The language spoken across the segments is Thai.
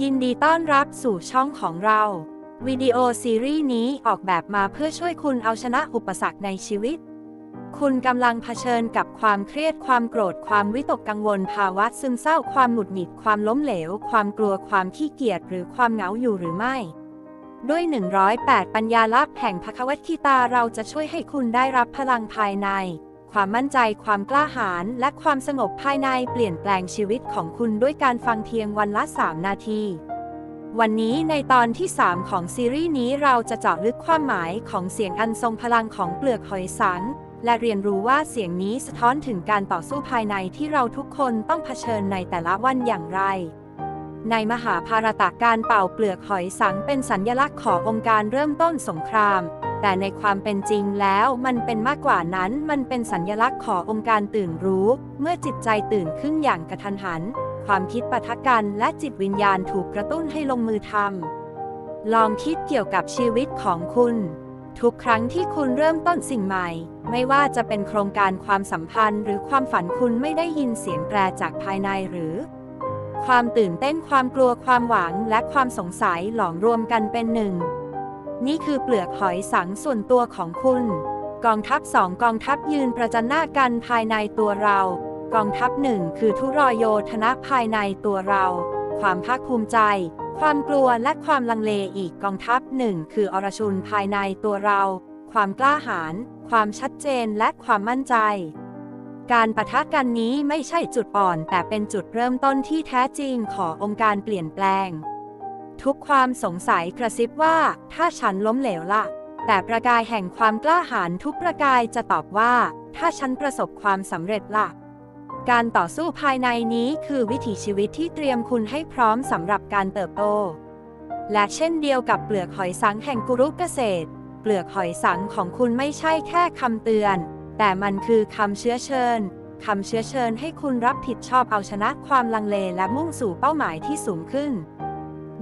ยินดีต้อนรับสู่ช่องของเรา วิดีโอซีรีส์นี้ออกแบบมาเพื่อช่วยคุณเอาชนะอุปสรรคในชีวิต คุณกำลังเผชิญกับความเครียดความโกรธความวิตกกังวลภาวะซึมเศร้าความหงุดหงิดความล้มเหลว ความกลัวความขี้เกียจหรือความเหงาอยู่หรือไม่ ด้วย 108 ปัญญาลับแห่งภควัตคีตาเราจะช่วยให้คุณได้รับพลังภายใน ความมั่นใจ ความกล้าหาญ และความสงบภายในเปลี่ยนแปลงชีวิตของคุณด้วยการฟังเพียงวันละ 3 นาที วันนี้ในตอนที่ 3 ของซีรีส์นี้เราจะเจาะลึกความหมายของเสียงอันทรงพลังของเปลือกหอยสัง และเรียนรู้ว่าเสียงนี้สะท้อนถึงการต่อสู้ภายในที่เราทุกคนต้องเผชิญในแต่ละวันอย่างไร ในมหาภารตะการเป่าเปลือกหอยสังเป็นสัญญลักษณ์ขององค์การเริ่มต้นสงคราม แต่ในความเป็นจริงแล้วมันเป็นมากกว่านั้นมันเป็นสัญญลักษณ์ขององค์การตื่นรู้ เมื่อจิตใจตื่นขึ้นอย่างกระทันหัน ความคิดปะทะกันและจิตวิญญาณถูกกระตุ้นให้ลงมือทำลองคิดเกี่ยวกับชีวิตของคุณ ทุกครั้งที่คุณเริ่มต้นสิ่งใหม่ ไม่ว่าจะเป็นโครงการความสัมพันธ์ หรือความฝันคุณไม่ได้ยินเสียงแตรจากภายในหรือความตื่นเต้นความกลัวความหวังและความสงสัยหลอมรวมกันเป็นหนึ่ง นี่คือเปลือกหอยสังส่วนตัวของคุณ กองทัพสองกองทัพยืนประจันหน้ากันภายในตัวเรา กองทัพหนึ่งคือทุรอยโยธนะภายในตัวเรา ความภาคภูมิใจ ความกลัวและความลังเลอีกกองทัพหนึ่งคืออรชุนภายในตัวเรา ความกล้าหาญความชัดเจนและความมั่นใจ การปะทะกันนี้ไม่ใช่จุดอ่อน แต่เป็นจุดเริ่มต้นที่แท้จริงขององค์การเปลี่ยนแปลง ทุกความสงสัยกระซิบว่า ถ้าฉันล้มเหลวล่ะ แต่ประกายแห่งความกล้าหาญทุกประกายจะตอบว่า ถ้าฉันประสบความสำเร็จล่ะ การต่อสู้ภายในนี้คือวิถีชีวิตที่เตรียมคุณให้พร้อมสำหรับการเติบโต และเช่นเดียวกับเปลือกหอยสังแห่งกุรุเกษตร เปลือกหอยสังของคุณไม่ใช่แค่คำเตือน แต่มันคือคำเชื้อเชิญคำเชื้อเชิญให้คุณรับผิดชอบเอาชนะความลังเลและมุ่งสู่เป้าหมายที่สูงขึ้น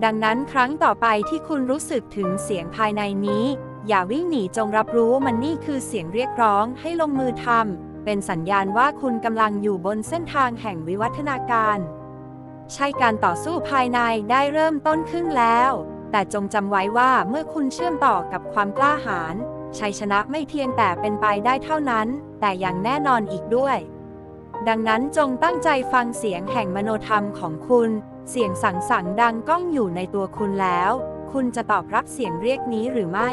ดังนั้นครั้งต่อไปที่คุณรู้สึกถึงเสียงภายในนี้ อย่าวิ่งหนีจงรับรู้มันนี่คือเสียงเรียกร้องให้ลงมือทำเป็นสัญญาณว่าคุณกำลังอยู่บนเส้นทางแห่งวิวัฒนาการ ใช่การต่อสู้ภายในได้เริ่มต้นขึ้นแล้ว แต่จงจำไว้ว่าเมื่อคุณเชื่อมต่อกับความกล้าหาญชัยชนะไม่เพียงแต่เป็นไปได้เท่านั้น แต่อย่างแน่นอนอีกด้วย ดังนั้นจงตั้งใจฟังเสียงแห่งมโนธรรมของคุณ เสียงสั่งสั่งดังก้องอยู่ในตัวคุณแล้ว คุณจะตอบรับเสียงเรียกนี้หรือไม่